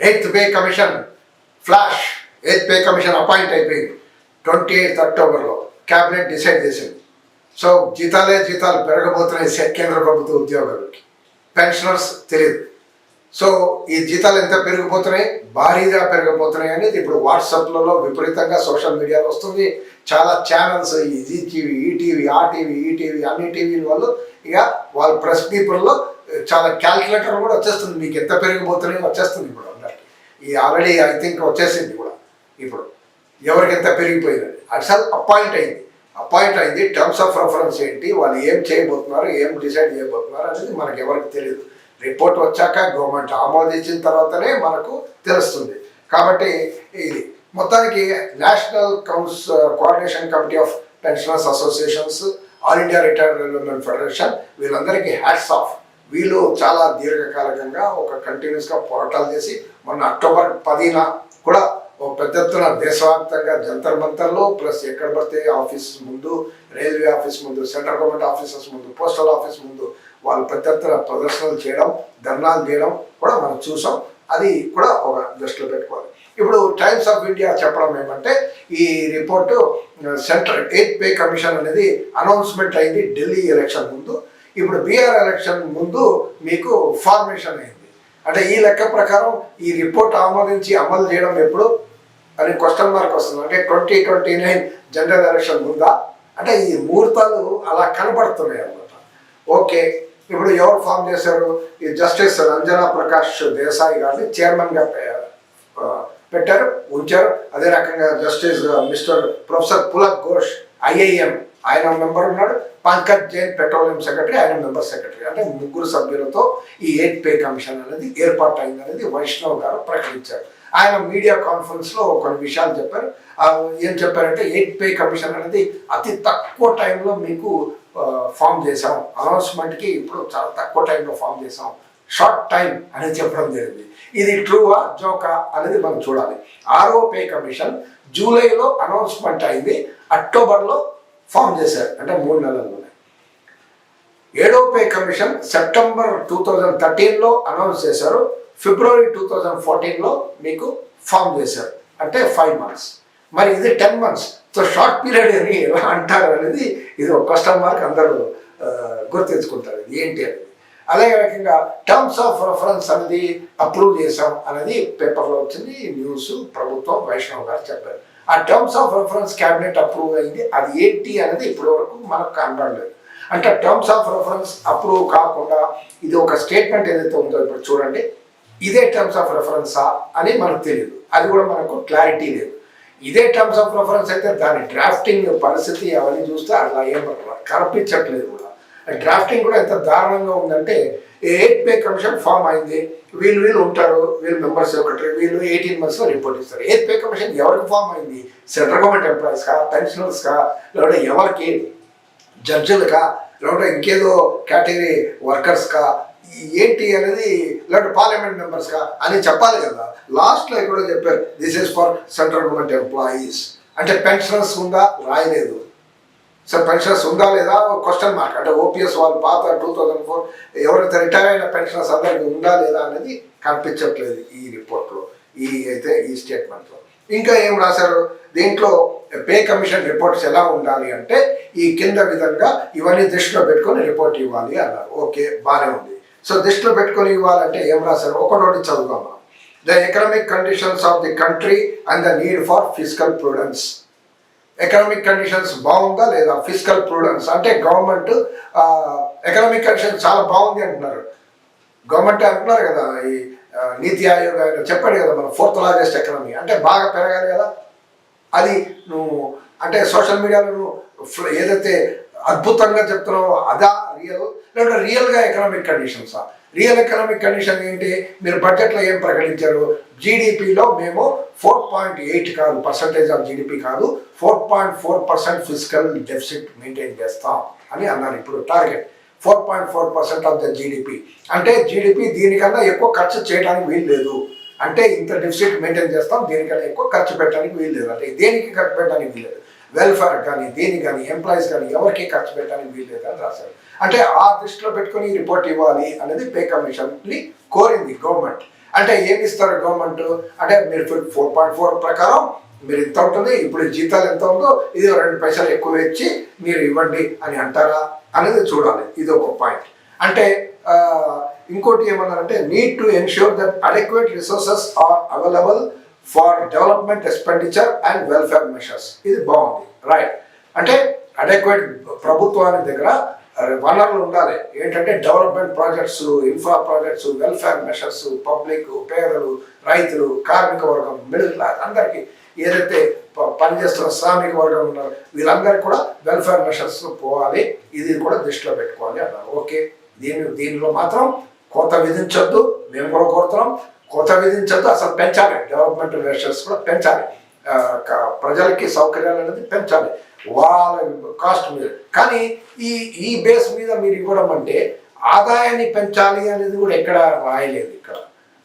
Eighth pay commission flash eighth pay commission appoint అయిపోయింది. Twenty eighth అక్టోబర్లో cabinet decide చేసింది. So జీతాలే జీతాలు పెరగబోతున్నాయి కేంద్ర ప్రభుత్వ ఉద్యోగాలకి. పెన్షనర్స్ తెలియదు. సో ఈ జీతాలు ఎంత పెరిగిపోతున్నాయి? భారీగా పెరగబోతున్నాయి అనేది ఇప్పుడు వాట్సాప్లలో విపరీతంగా సోషల్ మీడియాలో వస్తుంది. చాలా ఛానల్స్ ఈ జీ టీవీ ఈటీవీ టీవీ ఆ టీవీ అన్ని టీవీల వాళ్ళు ఇక వాళ్ళ ప్రెస్ పీపుల్లో చాలా క్యాల్కులేటర్ కూడా వచ్చేస్తుంది. మీకు ఎంత పెరిగిపోతున్నాయి వచ్చేస్తుంది ఇప్పుడు. ఈ ఆల్రెడీ ఐ థింక్ వచ్చేసింది కూడా. ఇప్పుడు ఎవరికి ఎంత పెరిగిపోయింది అసలు అపాయింట్ అయింది. అపాయింట్ అయింది టర్మ్స్ ఆఫ్ రెఫరెన్స్ ఏంటి? వాళ్ళు ఏం చేయబోతున్నారు? ఏం డిసైడ్ చేయబోతున్నారు అనేది మనకు ఎవరికి తెలియదు. రిపోర్ట్ వచ్చాక గవర్నమెంట్ ఆమోదించిన తర్వాతనే మనకు తెలుస్తుంది. కాబట్టి ఇది. మొత్తానికి national council coordination committee of pensioners associations all India retired railwaymen federation వీళ్ళందరికీ హ్యాట్స్ ఆఫ్ వీళ్ళు చాలా దీర్ఘకాలికంగా ఒక కంటిన్యూస్గా పోరాటాలు చేసి మొన్న అక్టోబర్ పదిన కూడా ఒక పెద్ద ఎత్తున దేశవ్యాప్తంగా జంతర్ మంతర్లో ప్లస్ ఎక్కడ పడితే ఆఫీస్ ముందు రైల్వే ఆఫీస్ ముందు సెంట్రల్ గవర్నమెంట్ ఆఫీసెస్ ముందు పోస్టల్ ఆఫీస్ ముందు వాళ్ళు పెద్ద ఎత్తున ప్రదర్శనలు చేయడం ధర్నాలు చేయడం కూడా మనం చూసాం. అది కూడా ఒక దృష్టిలో పెట్టుకోవాలి. ఇప్పుడు టైమ్స్ ఆఫ్ ఇండియా చెప్పడం ఏమంటే ఈ report central eighth pay commission అనేది అనౌన్స్మెంట్ అయింది ఢిల్లీ ఎలక్షన్ ముందు. ఇప్పుడు బీఆర్ ఎలక్షన్ ముందు మీకు ఫార్మేషన్ అయింది. అంటే ఈ లెక్క ప్రకారం ఈ రిపోర్ట్ ఆమోదించి అమలు చేయడం ఎప్పుడు? అని క్వశ్చన్ మార్క్ వస్తుంది. అంటే twenty twenty nine general election ముందా? అంటే ఈ ముహూర్తాలు అలా కనబడుతున్నాయి అన్నమాట. ఓకే ఇప్పుడు ఎవరు ఫామ్ చేశారు? ఈ జస్టిస్ రంజనా ప్రకాష్ దేశాయి గారిని చైర్మన్గా పెట్టారు ఉంచారు. అదే రకంగా justice mister professor Pulak Ghosh IIM ఆయన మెంబర్ ఉన్నాడు. పంకజ్ జైన్ పెట్రోలియం సెక్రటరీ ఆయన మెంబర్ సెక్రటరీ. అంటే ముగ్గురు సభ్యులతో ఈ ఎయిట్ పే కమిషన్ అనేది ఏర్పాటు అయింది అనేది వైష్ణవ్ గారు ప్రకటించారు. ఆయన మీడియా కాన్ఫరెన్స్లో కొన్ని విషయాలు చెప్పారు. ఏం చెప్పారంటే ఎయిట్ పే కమిషన్ అనేది అతి తక్కువ టైంలో మీకు ఫామ్ చేసాం అనౌన్స్మెంట్కి ఇప్పుడు చాలా తక్కువ టైంలో ఫామ్ చేసాం షార్ట్ టైం అనేది చెప్పడం జరిగింది. ఇది ట్రూవా జోకా అనేది మనం చూడాలి. ఆరో పే కమిషన్ జూలైలో అనౌన్స్మెంట్ అయింది. అక్టోబర్లో ఫామ్ చేశారు అంటే మూడు నెలల్లోనే. ఏడో pay commission September two thousand థర్టీన్లో announce చేశారు ఫిబ్రవరి టూ థౌజండ్ ఫోర్టీన్లో మీకు ఫామ్ చేశారు అంటే ఫైవ్ మంత్స్. మరి ఇది ten months. So short period అని ఎలా అంటారు అనేది ఇది ఒక క్వశ్చన్ మార్క్ అందరూ గుర్తించుకుంటారు ఇది ఏంటి అనేది. అదే రకంగా టర్మ్స్ ఆఫ్ రెఫరెన్స్ అనేది అప్రూవ్ చేసాం అనేది పేపర్లో వచ్చింది న్యూస్ ప్రభుత్వం వైష్ణవ్ గారు చెప్పారు. ఆ terms of reference cabinet approve అయింది. అది ఏంటి అనేది ఇప్పటి వరకు మనకు కనబడలేదు. అంటే టర్మ్స్ ఆఫ్ రెఫరెన్స్ అప్రూవ్ కాకుండా ఇది ఒక స్టేట్మెంట్ ఏదైతే ఉందో ఇప్పుడు చూడండి. ఇదే టర్మ్స్ ఆఫ్ రెఫరెన్సా అని మనకు తెలియదు అది కూడా మనకు క్లారిటీ లేదు. ఇదే టర్మ్స్ ఆఫ్ రెఫరెన్స్ అయితే దాని డ్రాఫ్టింగ్ పరిస్థితి అవన్నీ చూస్తే అలా ఏం కనిపించట్లేదు కూడా. డ్రాఫ్టింగ్ కూడా ఎంత దారుణంగా ఉందంటే ఎయిట్ పే కమిషన్ ఫామ్ అయింది వీళ్ళు వీళ్ళు ఉంటారు వీళ్ళు మెంబర్స్ సెక్రటరీ వీళ్ళు ఎయిటీన్ మంత్స్లో రిపోర్ట్ ఇస్తారు. ఎయిట్ పే కమిషన్ ఎవరికి ఫామ్ అయింది? సెంట్రల్ గవర్నమెంట్ ఎంప్లాయీస్కా పెన్షనర్స్కా లేకపోతే ఎవరికి? జడ్జిలకా లేకపోతే ఇంకేదో కేటగిరీ వర్కర్స్కా ఏంటి అనేది లేకపోతే పార్లమెంట్ మెంబర్స్కా అని చెప్పాలి కదా. లాస్ట్లో ఎక్కడో చెప్పారు this is for central government employees అంటే పెన్షనర్స్ ఉందా? రాయలేదు. సార్ పెన్షన్స్ ఉందా లేదా? క్వశ్చన్ మార్క్ అంటే ఓపీఎస్ వాళ్ళు పాత టూ థౌజండ్ ఫోర్ ఎవరైతే రిటైర్ అయిన పెన్షనర్స్ అందరికి ఉందా లేదా అనేది కనిపించట్లేదు ఈ రిపోర్ట్లో ఈ అయితే ఈ స్టేట్మెంట్లో ఇంకా ఏం రాశారు? దీంట్లో పే కమిషన్ రిపోర్ట్స్ ఎలా ఉండాలి అంటే ఈ కింద విధంగా ఇవన్నీ దృష్టిలో పెట్టుకొని రిపోర్ట్ ఇవ్వాలి అన్నారు. ఓకే బాగానే ఉంది. సో దృష్టిలో పెట్టుకొని ఇవ్వాలంటే ఏం రాశారు? ఒకటోటి చదువుదాం మనం the economic conditions of the country and the need for fiscal prudence economic conditions బాగుందా లేదా ఫిజికల్ ప్రూడెన్స్ అంటే గవర్నమెంట్ ఎకనామిక్ కండిషన్ చాలా బాగుంది అంటున్నారు. గవర్నమెంట్ అంటున్నారు కదా ఈ నీతి ఆయోగ్ ఆయన చెప్పాడు కదా మన ఫోర్త్ లార్జెస్ట్ ఎకనామీ అంటే బాగా పెరగాలి కదా. అది నువ్వు అంటే సోషల్ మీడియాలో నువ్వు ఏదైతే అద్భుతంగా చెప్తున్నావో అదా రియల్ లేదంటే రియల్గా ఎకనామిక్ కండిషన్సా రియల్ ఎకనామిక్ కండిషన్ ఏంటి? మీరు బడ్జెట్లో ఏం ప్రకటించారు? జీడిపిలో మేము ఫోర్ పాయింట్ ఎయిట్ కాదు పర్సంటేజ్ ఆఫ్ జీడిపి కాదు four point four percent fiscal deficit maintain చేస్తాం అని అన్నారు ఇప్పుడు target four point four percent of the GDP అంటే జీడిపి దీనికన్నా ఎక్కువ ఖర్చు చేయడానికి వీలు లేదు. అంటే ఇంత డెఫిసిట్ మెయింటైన్ చేస్తాం దీనికన్నా ఎక్కువ ఖర్చు పెట్టడానికి వీలు లేదు. అంటే దేనికి ఖర్చు పెట్టడానికి వీలు లేదు? వెల్ఫేర్ కానీ దేని కానీ ఎంప్లాయీస్ కానీ ఎవరికి ఖర్చు పెట్టడానికి వీలు అని రాశారు. అంటే ఆ దృష్టిలో పెట్టుకొని రిపోర్ట్ ఇవ్వాలి అనేది పే కమిషన్ని కోరింది గవర్నమెంట్. అంటే ఏమి ఇస్తారు గవర్నమెంట్? అంటే మీరు ఫోర్ పాయింట్ ఫోర్ ప్రకారం మీరు ఇంత ఉంటుంది ఇప్పుడు జీతాలు ఎంత ఉందో ఇది రెండు పైసలు ఎక్కువ ఇచ్చి మీరు ఇవ్వండి అని అంటారా అనేది చూడాలి. ఇది ఒక పాయింట్. అంటే ఇంకోటి ఏమన్నారంటే need to ensure that adequate resources are available for development expenditure and welfare measures ఇది బాగుంది. రైట్ అంటే అడెక్వేట్ ప్రభుత్వానికి దగ్గర వనరులు ఉండాలి. ఏంటంటే development projects infra projects welfare measures public పేదలు రైతులు కార్మిక వర్గం మిడిల్ క్లాస్ అందరికీ ఏదైతే పనిచేస్తున్న శ్రామిక వర్గం ఉన్నారో వీళ్ళందరికీ కూడా వెల్ఫేర్ మెషర్స్ పోవాలి. ఇది కూడా దృష్టిలో పెట్టుకోవాలి అన్నారు. ఓకే దీని దీనిలో మాత్రం కోత విధించొద్దు. మేము కూడా కోరుతున్నాం. కోత విధించద్దు అసలు పెంచాలి. డెవలప్మెంట్ మెషర్స్ కూడా పెంచాలి. ప్రజలకి సౌకర్యాలు అనేది పెంచాలి. వాళ్ళ కాస్ట్ మీద. కానీ ఈ ఈ బేస్ మీద మీరు ఇవ్వడం అంటే ఆదాయాన్ని పెంచాలి అనేది కూడా ఎక్కడ రాయలేదు ఇక్కడ.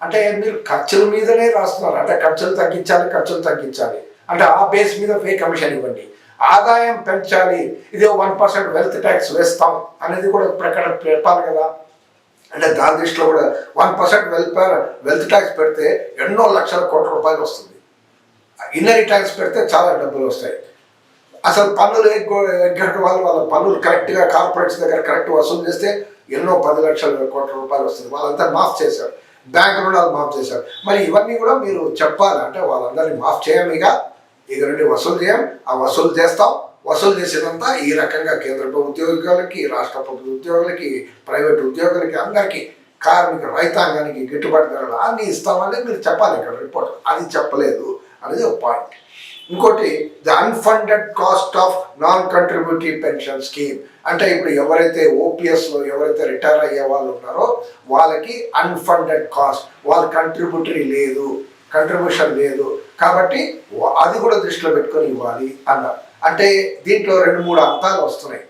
అంటే మీరు ఖర్చుల మీదనే రాస్తున్నారు. అంటే ఖర్చులు తగ్గించాలి ఖర్చులు తగ్గించాలి. అంటే ఆ బేస్ మీద పే కమిషన్ ఇవ్వండి. ఆదాయం పెంచాలి. ఇదే వన్ పర్సెంట్ వెల్త్ ట్యాక్స్ వేస్తాం అనేది కూడా ప్రకటన చెప్పాలి కదా. అంటే దాని దృష్టిలో కూడా one percent welfare wealth tax పెడితే ఎన్నో లక్షల కోట్ల రూపాయలు వస్తుంది. ఇన్నరీ ట్యాక్స్ పెడితే చాలా డబ్బులు వస్తాయి. అసలు పన్నులు ఎగ్గట్టు వాళ్ళు వాళ్ళ పన్నులు కరెక్ట్గా కార్పొరేట్స్ దగ్గర కరెక్ట్ వసూలు చేస్తే ఎన్నో పది లక్షల కోట్ల రూపాయలు వస్తుంది. వాళ్ళంతా మాఫ్ చేశారు. బ్యాంక్ రుణాలు మాఫ్ చేశారు. మరి ఇవన్నీ కూడా మీరు చెప్పాలంటే వాళ్ళందరినీ మాఫ్ చేయం ఇక. ఇక నుండి వసూలు చేయం. ఆ వసూలు చేస్తాం. వసూలు చేసేదంతా ఈ రకంగా కేంద్ర ప్రభుత్వ ఉద్యోగులకి రాష్ట్ర ప్రభుత్వ ఉద్యోగులకి ప్రైవేట్ ఉద్యోగులకి అందరికీ కార్మిక రైతాంగానికి గిట్టుబాటు ధరలు అన్నీ ఇస్తామని మీరు చెప్పాలి ఇక్కడ రిపోర్ట్. అది చెప్పలేదు అనేది ఒక పాయింట్. ఇంకోటి the unfunded cost of non contributory pension scheme. అంటే ఇప్పుడు ఎవరైతే ఓపీఎస్లో ఎవరైతే రిటైర్ అయ్యే వాళ్ళు ఉన్నారో వాళ్ళకి అన్ఫండెడ్ కాస్ట్. వాళ్ళ కంట్రిబ్యూటరీ లేదు కంట్రిబ్యూషన్ లేదు. కాబట్టి అది కూడా దృష్టిలో పెట్టుకొని ఇవ్వాలి అన్నారు. అంటే దీంట్లో రెండు మూడు అంతాలు వస్తున్నాయి.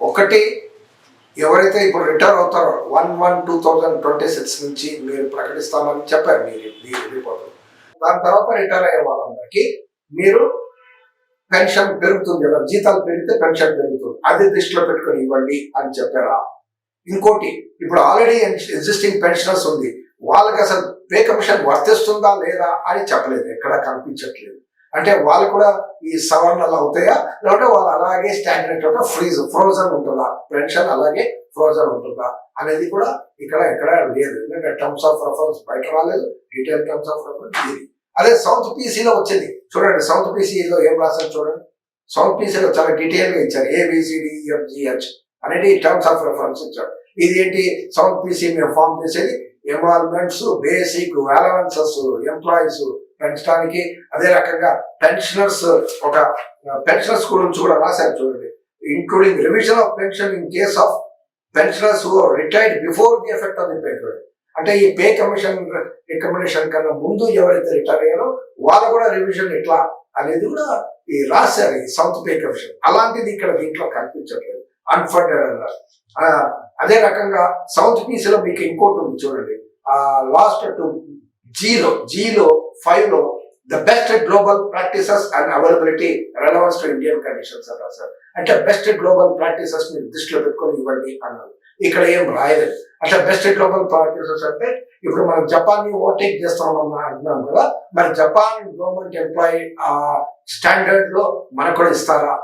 ఒకటి ఎవరైతే ఇప్పుడు రిటైర్ అవుతారో one one two thousand twenty six నుంచి మీరు ప్రకటిస్తామని చెప్పారు మీరు మీ రిపోర్ట్. దాని తర్వాత రిటైర్ అయ్యే వాళ్ళందరికీ మీరు పెన్షన్ పెరుగుతుంది కదా జీతాలు పెరిగితే పెన్షన్ పెరుగుతుంది. అది దృష్టిలో పెట్టుకొని ఇవ్వండి అని చెప్పారా? ఇంకోటి ఇప్పుడు ఆల్రెడీ ఎగ్జిస్టింగ్ పెన్షనర్స్ ఉంది. వాళ్ళకి అసలు పే కమిషన్ వర్తిస్తుందా లేదా అని చెప్పలేదు ఎక్కడ కనిపించట్లేదు. అంటే వాళ్ళు కూడా ఈ సవర్ణలు అవుతాయా? లేకుంటే వాళ్ళు అలాగే స్టాండర్డ్ అంటే ఫ్రీజ్ ఫ్రోజన్ ఉంటుందా? పెన్షన్ అలాగే ఫ్రోజన్ ఉంటుందా? అనేది కూడా ఇక్కడ ఎక్కడ లేదు. ఎందుకంటే టర్మ్స్ ఆఫ్ రెఫరెన్స్ బయట రాలేదు డీటెయిల్ టర్మ్స్ ఆఫ్ రెఫరెన్స్ ఇది అదే సౌత్ పీసీలో వచ్చింది. చూడండి సౌత్ పీసీలో ఏం రాశారు చూడండి? సౌత్ పీసీలో చాలా డీటెయిల్గా ఇచ్చారు. ఏబిసిడిఎఫ్జిహెచ్ e, అనేది టర్మ్స్ ఆఫ్ రెఫరెన్స్ ఇచ్చారు. ఇది ఏంటి? సౌత్ పీసీ మేము ఫామ్ చేసేది ఎన్వాల్వ్మెంట్స్ బేసిక్ అలవెన్సెస్ ఎంప్లాయీస్ పెంచడానికి అదే రకంగా పెన్షనర్స్ ఒక పెన్షనర్స్ గురించి కూడా రాశారు చూడండి. Including revision of pension in case of pensioners who retired before the effect of the pension అంటే ఈ పే కమిషన్ రికమెండేషన్ కన్నా ముందు ఎవరైతే రిటైర్ అయ్యారో వాళ్ళు కూడా రివిజన్ ఎట్లా అనేది కూడా ఈ రాశారు ఈ సౌత్ పే కమిషన్ అలాంటిది ఇక్కడ దీంట్లో కనిపించట్లేదు. అన్ఫండెడ్ అన్నారు. అదే రకంగా సౌత్ పీస్లో మీకు ఇంకోటి ఉంది చూడండి. ఆ లాస్ట్ టు జీలో జీలో ఫైవ్లో the best global practices and availability relevance to Indian conditions అన్నారు సార్ అంటే బెస్ట్ గ్లోబల్ ప్రాక్టీసెస్ మీరు దృష్టిలో పెట్టుకొని ఇవ్వండి అన్నారు. ఇక్కడ ఏం రాయలేదు. అంటే బెస్ట్ గ్లోబల్ ప్రాక్టీసెస్ అంటే ఇప్పుడు మనం జపాన్ని ఓవర్టేక్ చేస్తామని అంటున్నాం కదా. మరి జపాన్ గవర్నమెంట్ ఎంప్లాయీ స్టాండర్డ్లో మనకు కూడా ఇస్తారా?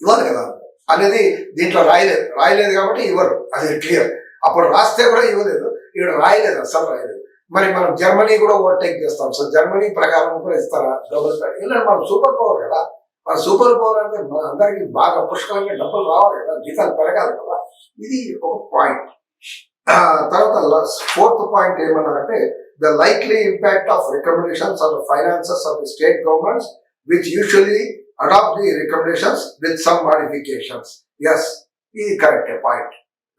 ఇవ్వరు కదా. అనేది దీంట్లో రాయలేదు. రాయలేదు కాబట్టి ఇవ్వరు. అది క్లియర్ అప్పుడు రాస్తే కూడా ఇవ్వలేదు. ఇక్కడ రాయలేదు అసలు రాయలేదు. మరి మనం జర్మనీ కూడా ఓవర్టేక్ చేస్తాం. సో జర్మనీ ప్రకారం కూడా ఇస్తారా? డబుల్ ఎందుకంటే మనం సూపర్ పవర్ కదా. మన సూపర్ పవర్ అంటే మన అందరికి బాగా పుష్కలంగా డబ్బులు రావాలి కదా. జీతాలు పెరగాలి కదా. ఇది ఒక పాయింట్. తర్వాత ఫోర్త్ పాయింట్ ఏమన్నారంటే the likely impact of recommendations on the finances of the state governments which usually adopt the recommendations with some modifications yes ఇది కరెక్ట్ పాయింట్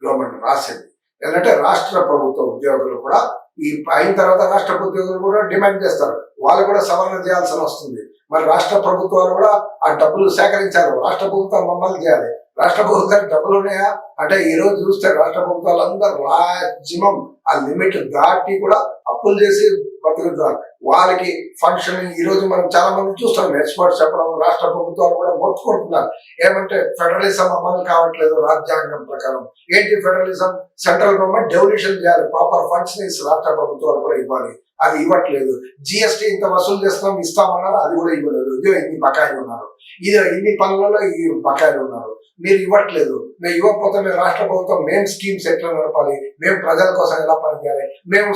గవర్నమెంట్ రాసింది. ఎందుకంటే రాష్ట్ర ప్రభుత్వ ఉద్యోగులు కూడా ఈ అయిన తర్వాత రాష్ట్ర ఉద్యోగులు కూడా డిమాండ్ చేస్తారు. వాళ్ళు కూడా సవరణ చేయాల్సిన వస్తుంది. మరి రాష్ట్ర ప్రభుత్వాలు కూడా ఆ డబ్బులు సేకరించారు రాష్ట్ర ప్రభుత్వం మమ్మల్ని చేయాలి. రాష్ట్ర ప్రభుత్వానికి డబ్బులు ఉన్నాయా? అంటే ఈ రోజు చూస్తే రాష్ట్ర ప్రభుత్వాలు అందరూ రాజ్యమం ఆ లిమిట్ దాటి కూడా అప్పులు చేసి బతుకుతున్నారు వాళ్ళకి ఫంక్షన్ ఈ రోజు మనం చాలా మంది చూస్తాం. ఎక్స్పర్ట్స్ చెప్పడం రాష్ట్ర ప్రభుత్వాలు కూడా మొత్తుకుంటున్నారు. ఏమంటే ఫెడరలిజం అమలు కావట్లేదు రాజ్యాంగం ప్రకారం. ఏంటి ఫెడరలిజం సెంట్రల్ గవర్నమెంట్ డెవల్యూషన్ చేయాలి. ప్రాపర్ ఫండ్స్ని రాష్ట్ర ప్రభుత్వాలు కూడా ఇవ్వాలి. అది ఇవ్వట్లేదు. జిఎస్టీ ఇంత వసూలు చేస్తాం ఇస్తామన్నారు? అది కూడా ఇవ్వలేదు. ఇదే ఇన్ని బకాయిలు ఉన్నారు. ఇది ఇన్ని పనులలో ఈ బకాయిలు ఉన్నారు. మీరు ఇవ్వట్లేదు. ఇవ్వకపోతే మేము రాష్ట్ర ప్రభుత్వం మేము స్కీమ్స్ ఎట్లా నడపాలి? మేము ప్రజల కోసం ఎలా పనిచేయాలి? మేము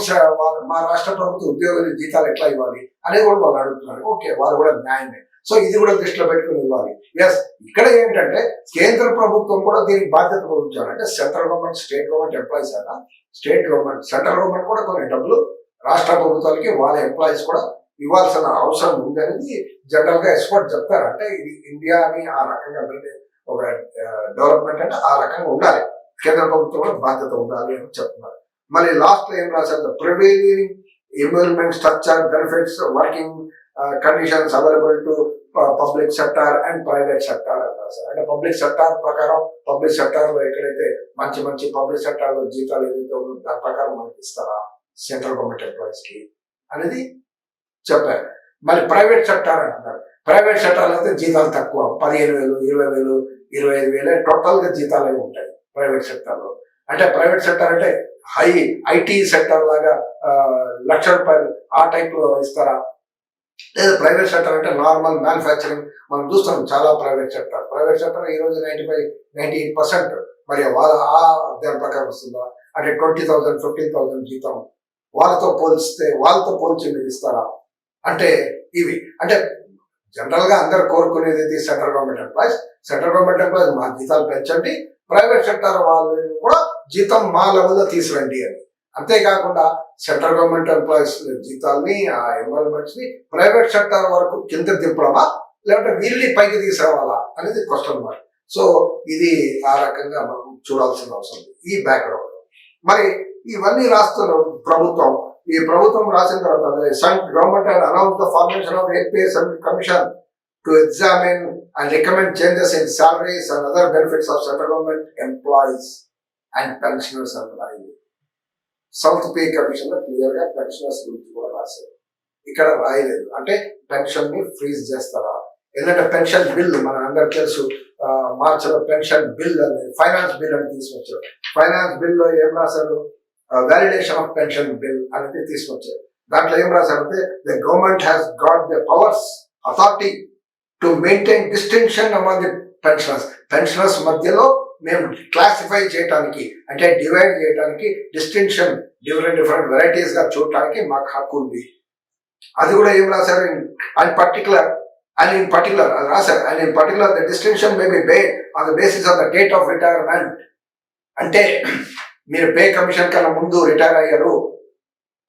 మా రాష్ట్ర ప్రభుత్వ ఉద్యోగుల జీతాలు ఎట్లా ఇవ్వాలి? అనేది కూడా వాళ్ళు అడుగుతున్నారు. ఓకే వాళ్ళు కూడా న్యాయమే. సో ఇది కూడా దృష్టిలో పెట్టుకుని ఇవ్వాలి. ఎస్ ఇక్కడ ఏంటంటే కేంద్ర ప్రభుత్వం కూడా దీనికి బాధ్యత వహించాలి. అంటే central government state government employees అయినా స్టేట్ గవర్నమెంట్ సెంట్రల్ గవర్నమెంట్ కూడా కొన్ని డబ్బులు రాష్ట్ర ప్రభుత్వాలకి వాళ్ళ ఎంప్లాయీస్ కూడా ఇవ్వాల్సిన అవసరం ఉంది అనేది జనరల్ ఎక్స్పర్ట్ చెప్తారు. అంటే ఇది ఇండియా అని ఆ రకంగా వెళ్ళే ఒక డెవలప్మెంట్ అంటే ఆ రకంగా ఉండాలి. కేంద్ర ప్రభుత్వం కూడా బాధ్యత ఉండాలి అని చెప్తున్నారు. మళ్ళీ లాస్ట్లో ఏం రాశారు? Prevailing environment structure benefits working conditions available to public sector and private sector అని రాశారు. అంటే పబ్లిక్ సెక్టార్ ప్రకారం పబ్లిక్ సెక్టార్లో ఎక్కడైతే మంచి మంచి పబ్లిక్ సెక్టార్లో జీతాలు ఏదైతే ఉందో దాని ప్రకారం మనకి ఇస్తారా? సెంట్రల్ గవర్నమెంట్ ఎంప్లాయీస్కి అనేది చెప్పారు. మరి ప్రైవేట్ సెక్టార్ అంటున్నారు. ప్రైవేట్ సెక్టర్లో అయితే జీతాలు తక్కువ. పదిహేను వేలు ఇరవై వేలు ఇరవై ఐదు వేలే టోటల్గా జీతాలు అవి ఉంటాయి ప్రైవేట్ సెక్టర్లో. అంటే ప్రైవేట్ సెక్టార్ అంటే హై ఐటీ సెక్టార్ లాగా లక్ష రూపాయలు ఆ టైప్లో ఇస్తారా? లేదా ప్రైవేట్ సెక్టర్ అంటే నార్మల్ మ్యానుఫ్యాక్చరింగ్ మనం చూస్తాం చాలా ప్రైవేట్ సెక్టర్. ప్రైవేట్ సెక్టర్ ఈ రోజు ninety five ninety eight percent మరి వాళ్ళ ఆ దాని ప్రకారం వస్తుందా? అంటే ట్వంటీ థౌసండ్ ఫిఫ్టీన్ థౌసండ్ జీతం వాళ్ళతో పోల్చితే వాళ్ళతో పోల్చి మీరు ఇస్తారా? అంటే ఇవి అంటే జనరల్గా అందరు కోరుకునేది ఇది central government employees. Central government employees మా జీతాలు పెంచండి. ప్రైవేట్ సెక్టర్ వాళ్ళని కూడా జీతం మా లెవెల్లో తీసురండి అని. అంతేకాకుండా సెంట్రల్ గవర్నమెంట్ ఎంప్లాయీస్ జీతాల్ని ఆ ఎంప్లాయ్మెంట్స్ని ప్రైవేట్ సెక్టర్ వరకు కింద దింపడమా? లేదంటే వీళ్ళని పైకి తీసుకురావాలా అనేది క్వశ్చన్ మార్క్. సో ఇది ఆ రకంగా మనం చూడాల్సిన అవసరం. ఈ బ్యాక్గ్రౌండ్. మరి ఇవన్నీ రాస్తున్న ప్రభుత్వం ఈ ప్రభుత్వం రాసిన తర్వాత government and announce the formation of APS commission to examine and recommend changes in salaries and other benefits of central government employees and pensioners అని సౌత్ పే కమిషన్లో క్లియర్గా పెన్షనర్స్ గురించి కూడా రాశారు. ఇక్కడ రాయలేదు. అంటే పెన్షన్ని ఫ్రీజ్ చేస్తారా? ఎందుకంటే పెన్షన్ బిల్ మన అందరికి తెలుసు మార్చిలో పెన్షన్ బిల్ అని ఫైనాన్స్ బిల్ అని తీసుకొచ్చారు. ఫైనాన్స్ బిల్లో ఏం రాశారు? వ్యాలిడేషన్ ఆఫ్ పెన్షన్ బిల్ అనేది తీసుకొచ్చారు. దాంట్లో ఏం రాశారంటే the government has got the powers authority to maintain distinction among the pensioners pensioners మధ్యలో మేము క్లాసిఫై చేయడానికి అంటే డివైడ్ చేయడానికి డిస్టింక్షన్ డిఫరెంట్ డిఫరెంట్ వెరైటీస్గా చూడటానికి మాకు హక్కు ఉంది. అది కూడా ఏం రాశారు? And particular and in particular అది రాశారు. And in particular the distinction may be bay on the basis of the date of retirement అంటే మీరు పే కమిషన్ కన్నా ముందు రిటైర్ అయ్యారు.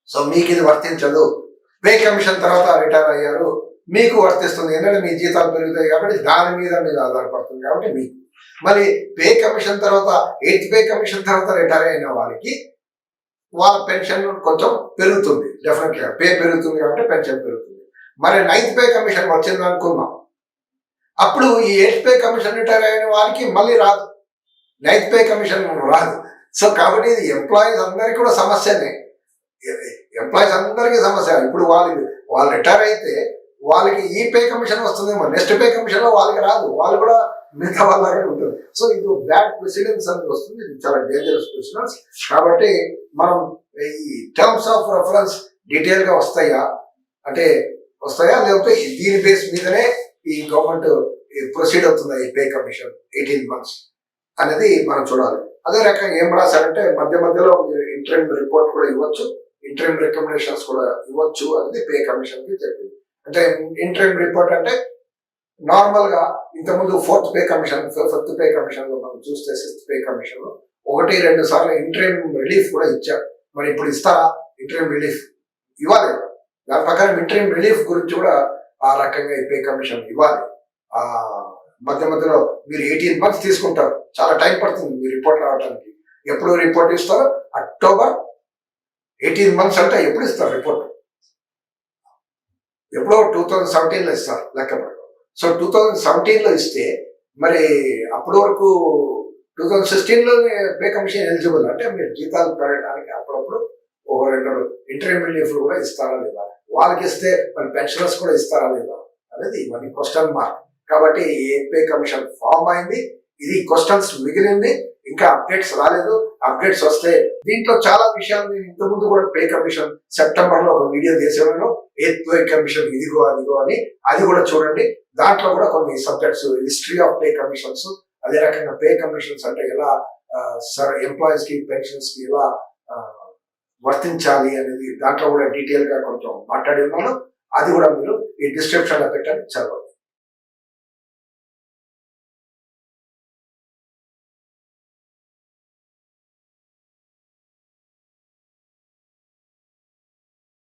సో మీకు ఇది వర్తించదు. పే కమిషన్ తర్వాత రిటైర్ అయ్యారు. మీకు వర్తిస్తుంది. ఎందుకంటే మీ జీతాలు పెరుగుతాయి కాబట్టి దాని మీద మీద ఆధారపడుతుంది కాబట్టి మీకు. మరి పే కమిషన్ తర్వాత ఎయిత్ పే కమిషన్ తర్వాత రిటైర్ అయిన వారికి వాళ్ళ పెన్షన్ కొంచెం పెరుగుతుంది. డెఫినెట్గా పే పెరుగుతుంది కాబట్టి పెన్షన్ పెరుగుతుంది. మరి నైన్త్ పే కమిషన్ వచ్చింది అనుకుందాం. అప్పుడు ఈ ఎయిత్ పే కమిషన్ రిటైర్ అయిన వారికి మళ్ళీ రాదు. నైన్త్ పే కమిషన్ రాదు. సో కాబట్టి ఇది ఎంప్లాయీస్ అందరికీ కూడా సమస్యనే. ఎంప్లాయీస్ అందరికీ సమస్య. ఇప్పుడు వాళ్ళు వాళ్ళు రిటైర్ అయితే వాళ్ళకి ఈ పే కమిషన్ వస్తుందేమో నెక్స్ట్ పే కమిషన్లో వాళ్ళకి రాదు. వాళ్ళు కూడా మిగతా వాళ్ళకే ఉంటుంది సో ఇది బ్యాడ్ ప్రెసిడెన్స్ అనేది వస్తుంది. ఇది చాలా డేంజరస్ ప్రెసిడెన్స్ కాబట్టి మనం ఈ టర్మ్స్ ఆఫ్ రెఫరెన్స్ డీటెయిల్గా వస్తాయా? అంటే వస్తాయా? లేకపోతే దీని బేస్ మీదనే ఈ గవర్నమెంట్ ప్రొసీడ్ అవుతుందా ఈ పే కమిషన్ ఎయిటీన్ మంత్స్ అనేది మనం చూడాలి. అదే రకంగా ఏం రాశారంటే మధ్య మధ్యలో మీరు ఇంటర్మ్ రిపోర్ట్ కూడా ఇవ్వచ్చు. ఇంటర్మ్ రికమెండేషన్స్ కూడా ఇవ్వచ్చు అనేది పే కమిషన్కి చెప్పింది. అంటే ఇంటర్మ్ రిపోర్ట్ అంటే నార్మల్గా ఇంతకుముందు fourth pay commission fifth pay కమిషన్లో మనం చూస్తే సిక్స్త్ పే కమిషన్లో ఒకటి రెండు సార్లు ఇంటర్మ్ రిలీఫ్ కూడా ఇచ్చారు మరి ఇప్పుడు ఇస్తారా? ఇంటర్మ్ రిలీఫ్ ఇవ్వాలి దాని ప్రకారం ఇంటర్మ్ రిలీఫ్ గురించి కూడా ఆ రకంగా ఈ పే కమిషన్ ఇవ్వాలి. ఆ మధ్య మధ్యలో మీరు ఎయిటీన్ మంత్స్ తీసుకుంటారు. చాలా టైం పడుతుంది మీ రిపోర్ట్ రావడానికి ఎప్పుడు రిపోర్ట్ ఇస్తారు. అక్టోబర్ ఎయిటీన్ మంత్స్ అంటే ఎప్పుడు ఇస్తారు రిపోర్ట్? ఎప్పుడో టూ థౌజండ్ సెవెంటీన్లో ఇస్తారు లెక్క సో టూ థౌజండ్ సెవెంటీన్లో ఇస్తే మరి అప్పటి వరకు టూ థౌజండ్ సిక్స్టీన్లోనే పే కమిషన్ ఎలిజిబుల్ అంటే మీరు జీతాలు పెరగడానికి అప్పుడప్పుడు ఒక రెండు ఇంటర్మీడియట్ కూడా ఇస్తారా లేదా? వాళ్ళకి ఇస్తే మరి పెన్షనర్స్ కూడా ఇస్తారా లేదా? అనేది ఇవన్నీ క్వశ్చన్ మార్క్ కాబట్టి ఈ పే కమిషన్ ఫామ్ అయింది. ఇది క్వశ్చన్స్ మిగిలింది. ఇంకా అప్డేట్స్ రాలేదు. అప్డేట్స్ వస్తే దీంట్లో చాలా విషయాలు నేను ఇంతకుముందు కూడా పే కమిషన్ సెప్టెంబర్లో ఒక వీడియో చేసేవాళ్ళు. ఏ పే కమిషన్ ఇదిగో అదిగో అని. అది కూడా చూడండి. దాంట్లో కూడా కొన్ని subjects history of pay commissions అదే రకంగా పే కమిషన్స్ అంటే ఎలా సార్ ఎంప్లాయీస్కి పెన్షన్స్కి ఎలా వర్తించాలి అనేది దాంట్లో కూడా డీటెయిల్గా కొంచెం మాట్లాడి ఉన్నాను. అది కూడా మీరు ఈ డిస్క్రిప్షన్లో పెట్టండి. చదవండి.